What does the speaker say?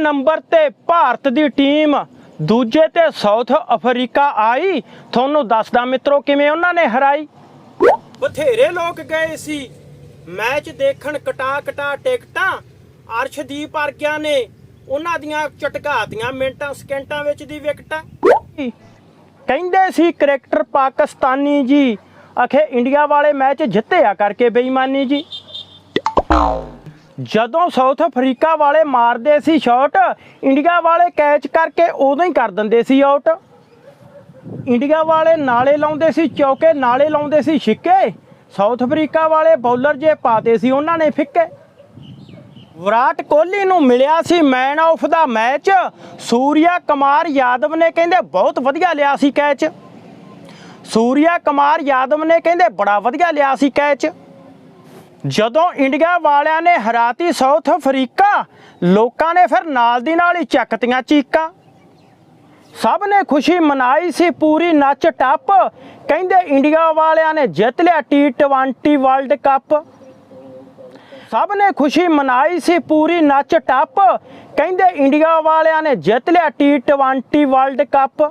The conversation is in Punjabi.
ਨੰਬਰ ਤੇ ਭਾਰਤ ਦੀ ਟੀਮ ਦੂਜੇ ਤੇ ਸਾਊਥ ਅਫਰੀਕਾ ਆਈ। ਤੁਹਾਨੂੰ ਦੱਸਦਾ ਮਿੱਤਰੋ ਕਿਵੇਂ ਉਹਨਾਂ ਨੇ ਹਰਾਈ? ਬਥੇਰੇ ਲੋਕ ਗਏ ਸੀ। ਮੈਚ ਦੇਖਣ ਕਟਾ ਕਟਾ ਟਿਕਟਾਂ ਅਰਸ਼ਦੀਪ ਵਰਗਿਆਂ ਨੇ ਉਹਨਾਂ ਦੀਆਂ ਚਟਕਾਤੀਆਂ ਮਿੰਟਾਂ ਸਕਿੰਟਾਂ ਵਿੱਚ ਦੀ ਵਿਕਟਾਂ। ਕਹਿੰਦੇ ਸੀ ਕ੍ਰਿਕਟਰ ਪਾਕਿਸਤਾਨੀ ਜੀ ਅਖੇ ਇੰਡੀਆ ਵਾਲੇ ਮੈਚ ਜਿੱਤਿਆ ਕਰਕੇ ਬੇਈਮਾਨੀ ਜੀ। ਜਦੋਂ ਸਾਊਥ ਅਫਰੀਕਾ ਵਾਲੇ ਮਾਰਦੇ ਸੀ ਸ਼ਾਟ, ਇੰਡੀਆ ਵਾਲੇ ਕੈਚ ਕਰਕੇ ਉਦੋਂ ਹੀ ਕਰ ਦਿੰਦੇ ਸੀ ਆਊਟ। ਇੰਡੀਆ ਵਾਲੇ ਨਾਲੇ ਲਾਉਂਦੇ ਸੀ ਚੌਕੇ, ਨਾਲੇ ਲਾਉਂਦੇ ਸੀ ਛਿੱਕੇ। ਸਾਊਥ ਅਫਰੀਕਾ ਵਾਲੇ ਬੌਲਰ ਜੇ ਪਾਤੇ ਸੀ ਉਹਨਾਂ ਨੇ ਫਿੱਕੇ। ਵਿਰਾਟ ਕੋਹਲੀ ਨੂੰ ਮਿਲਿਆ ਸੀ ਮੈਨ ਆਫ ਦਾ ਮੈਚ ਸੂਰਿਆ ਕੁਮਾਰ ਯਾਦਵ ਨੇ ਕਹਿੰਦੇ ਬਹੁਤ ਵਧੀਆ ਲਿਆ ਸੀ ਕੈਚ। ਸੂਰਿਆ ਕੁਮਾਰ ਯਾਦਵ ਨੇ ਕਹਿੰਦੇ ਬੜਾ ਵਧੀਆ ਲਿਆ ਸੀ ਕੈਚ। ਜਦੋਂ ਇੰਡੀਆ ਵਾਲਿਆਂ ਨੇ ਹਰਾਤੀ ਸਾਊਥ ਅਫਰੀਕਾ, ਲੋਕਾਂ ਨੇ ਫਿਰ ਨਾਲ ਦੀ ਨਾਲ ਹੀ ਚੱਕਤੀਆਂ ਚੀਕਾਂ। ਸਭ ਨੇ ਖੁਸ਼ੀ ਮਨਾਈ ਸੀ ਪੂਰੀ ਨੱਚ ਟੱਪ। ਕਹਿੰਦੇ ਇੰਡੀਆ ਵਾਲਿਆਂ ਨੇ ਜਿੱਤ ਲਿਆ T20 ਵਰਲਡ ਕੱਪ ਸਭ ਨੇ ਖੁਸ਼ੀ ਮਨਾਈ ਸੀ ਪੂਰੀ ਨੱਚ ਟੱਪ। ਕਹਿੰਦੇ ਇੰਡੀਆ ਵਾਲਿਆਂ ਨੇ ਜਿੱਤ ਲਿਆ T20 ਵਰਲਡ ਕੱਪ